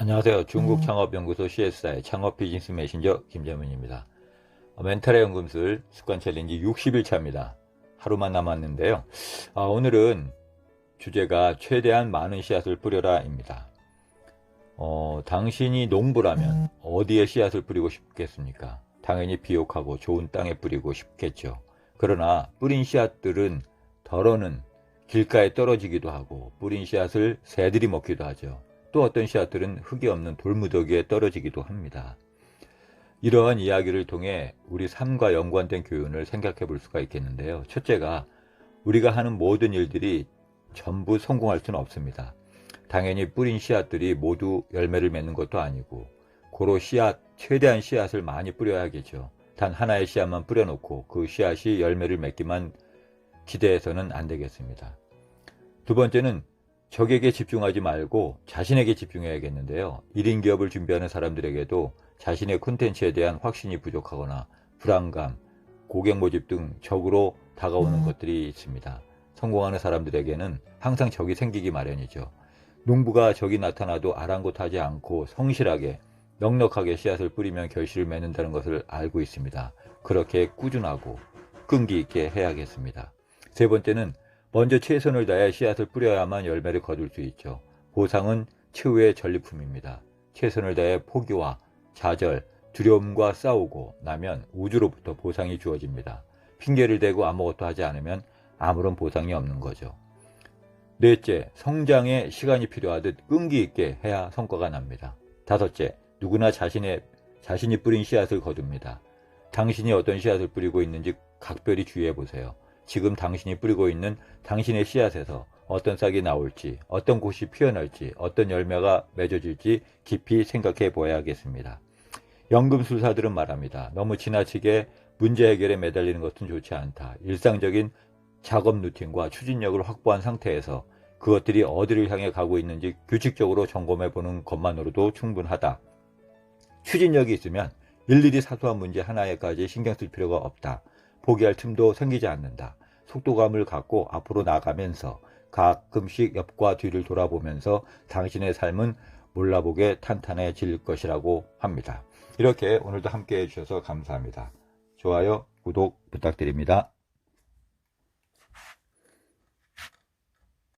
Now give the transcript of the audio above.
안녕하세요. 중국 창업연구소 CSI 창업 비즈니스 메신저 김재문입니다. 어, 멘탈의 연금술 습관 챌린지 60일차입니다. 하루만 남았는데요. 아, 오늘은 주제가 최대한 많은 씨앗을 뿌려라입니다. 어, 당신이 농부라면 어디에 씨앗을 뿌리고 싶겠습니까? 당연히 비옥하고 좋은 땅에 뿌리고 싶겠죠. 그러나 뿌린 씨앗들은 덜어는 길가에 떨어지기도 하고 뿌린 씨앗을 새들이 먹기도 하죠. 또 어떤 씨앗들은 흙이 없는 돌무더기에 떨어지기도 합니다. 이러한 이야기를 통해 우리 삶과 연관된 교훈을 생각해 볼 수가 있겠는데요. 첫째가 우리가 하는 모든 일들이 전부 성공할 수는 없습니다. 당연히 뿌린 씨앗들이 모두 열매를 맺는 것도 아니고 고로 씨앗, 최대한 씨앗을 많이 뿌려야겠죠. 단 하나의 씨앗만 뿌려놓고 그 씨앗이 열매를 맺기만 기대해서는 안 되겠습니다. 두 번째는 적에게 집중하지 말고 자신에게 집중해야겠는데요. 1인 기업을 준비하는 사람들에게도 자신의 콘텐츠에 대한 확신이 부족하거나 불안감, 고객 모집 등 적으로 다가오는 것들이 있습니다. 성공하는 사람들에게는 항상 적이 생기기 마련이죠. 농부가 적이 나타나도 아랑곳하지 않고 성실하게 넉넉하게 씨앗을 뿌리면 결실을 맺는다는 것을 알고 있습니다. 그렇게 꾸준하고 끈기 있게 해야겠습니다. 세 번째는 먼저 최선을 다해 씨앗을 뿌려야만 열매를 거둘 수 있죠. 보상은 최후의 전리품입니다. 최선을 다해 포기와 좌절, 두려움과 싸우고 나면 우주로부터 보상이 주어집니다. 핑계를 대고 아무것도 하지 않으면 아무런 보상이 없는 거죠. 넷째, 성장에 시간이 필요하듯 끈기 있게 해야 성과가 납니다. 다섯째, 누구나 자신의, 자신이 뿌린 씨앗을 거둡니다. 당신이 어떤 씨앗을 뿌리고 있는지 각별히 주의해 보세요. 지금 당신이 뿌리고 있는 당신의 씨앗에서 어떤 싹이 나올지, 어떤 곳이 피어날지, 어떤 열매가 맺어질지 깊이 생각해 보아야겠습니다. 연금술사들은 말합니다. 너무 지나치게 문제 해결에 매달리는 것은 좋지 않다. 일상적인 작업 루틴과 추진력을 확보한 상태에서 그것들이 어디를 향해 가고 있는지 규칙적으로 점검해 보는 것만으로도 충분하다. 추진력이 있으면 일일이 사소한 문제 하나에까지 신경 쓸 필요가 없다. 포기할 틈도 생기지 않는다. 속도감을 갖고 앞으로 나가면서 가끔씩 옆과 뒤를 돌아보면서 당신의 삶은 몰라보게 탄탄해질 것이라고 합니다. 이렇게 오늘도 함께 해주셔서 감사합니다. 좋아요, 구독 부탁드립니다.